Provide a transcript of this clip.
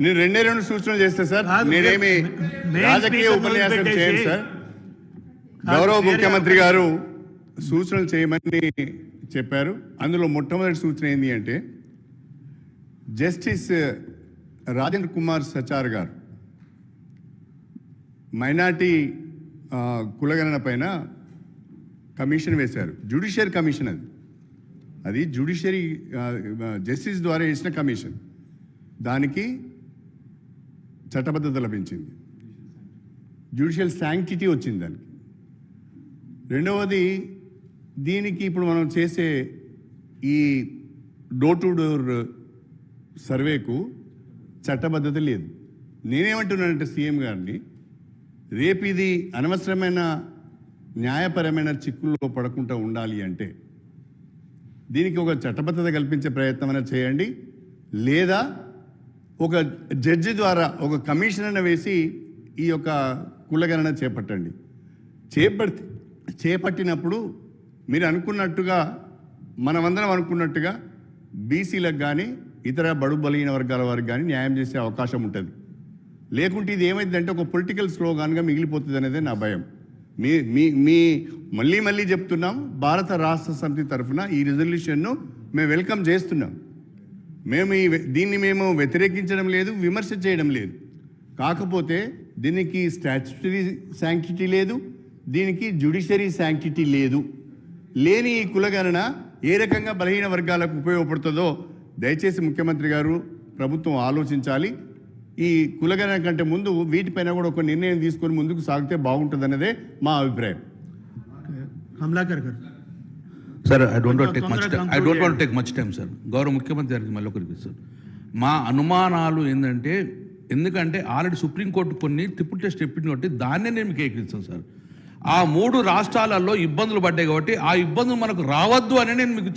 నేను రెండే రెండు సూచనలు చేస్తే సార్. నేనేమి రాజకీయ ఉపన్యాసం చేయను సార్. గౌరవ ముఖ్యమంత్రి గారు సూచనలు చేయమని చెప్పారు. అందులో మొట్టమొదటి సూచన ఏంటి అంటే జస్టిస్ రాజేంద్ర కుమార్ సచార్ గారు మైనార్టీ కులగణన పైన కమిషన్ వేశారు. జ్యుడిషియరీ కమిషన్ అది. అది జ్యుడిషియరీ జస్టిస్ ద్వారా వేసిన కమిషన్. దానికి చట్టబద్ధత లభించింది. జ్యుడిషియల్ శాంక్టిటీ వచ్చింది దానికి. రెండవది దీనికి ఇప్పుడు మనం చేసే ఈ డోర్ టు డోర్ సర్వేకు చట్టబద్ధత లేదు. నేనేమంటున్నానంటే సీఎం గారిని రేపు ఇది అనవసరమైన న్యాయపరమైన చిక్కుల్లో పడకుండా ఉండాలి అంటే దీనికి ఒక చట్టబద్ధత కల్పించే ప్రయత్నం అయినా చేయండి. లేదా ఒక జడ్జి ద్వారా ఒక కమిషనర్ని వేసి ఈ యొక్క కులగణన చేపట్టండి. చేపట్టి చేపట్టినప్పుడు మీరు అనుకున్నట్టుగా మనమందరం అనుకున్నట్టుగా బీసీలకు కానీ ఇతర బడు బలహీన వర్గాల వారికి కానీ న్యాయం చేసే అవకాశం ఉంటుంది. లేకుంటే ఇది ఏమైందంటే ఒక పొలిటికల్ స్లోగాన్గా మిగిలిపోతుంది అనేది నా భయం. మీ మీ మీ మళ్ళీ మళ్ళీ చెప్తున్నాం భారత రాష్ట్ర సమితి తరఫున ఈ రిజల్యూషన్ను మేము వెల్కమ్ చేస్తున్నాం. మేము ఈ దీన్ని మేము వ్యతిరేకించడం లేదు విమర్శ చేయడం లేదు. కాకపోతే దీనికి స్టాచ్యుటరీ శాంక్టిటీ లేదు దీనికి జ్యుడిషరీ శాంక్టిటీ లేదు. లేని ఈ కులగణన ఏ రకంగా బలహీన వర్గాలకు ఉపయోగపడుతుందో దయచేసి ముఖ్యమంత్రి గారు ప్రభుత్వం ఆలోచించాలి. ఈ కులగణన కంటే ముందు వీటిపైన కూడా ఒక నిర్ణయం తీసుకొని ముందుకు సాగితే బాగుంటుంది మా అభిప్రాయం. కమలాకర్ గారు. సార్ ఐ డోంట్ కొంచెం take much time I don't want. Take much time sir గౌరవ ముఖ్యమంత్రి గారికి మళ్ళీ ఒకరికి సార్ మా అనుమానాలు ఏంటంటే ఎందుకంటే ఆల్రెడీ సుప్రీంకోర్టు కొన్ని ట్రిపుల్ టెస్ట్ చెప్పింది కాబట్టి దాన్నే నేను మీకు ఏకరిస్తాను సార్ ఆ మూడు రాష్ట్రాలలో ఇబ్బందులు పడ్డాయి కాబట్టి ఆ ఇబ్బందులు మనకు రావద్దు అని నేను మీకు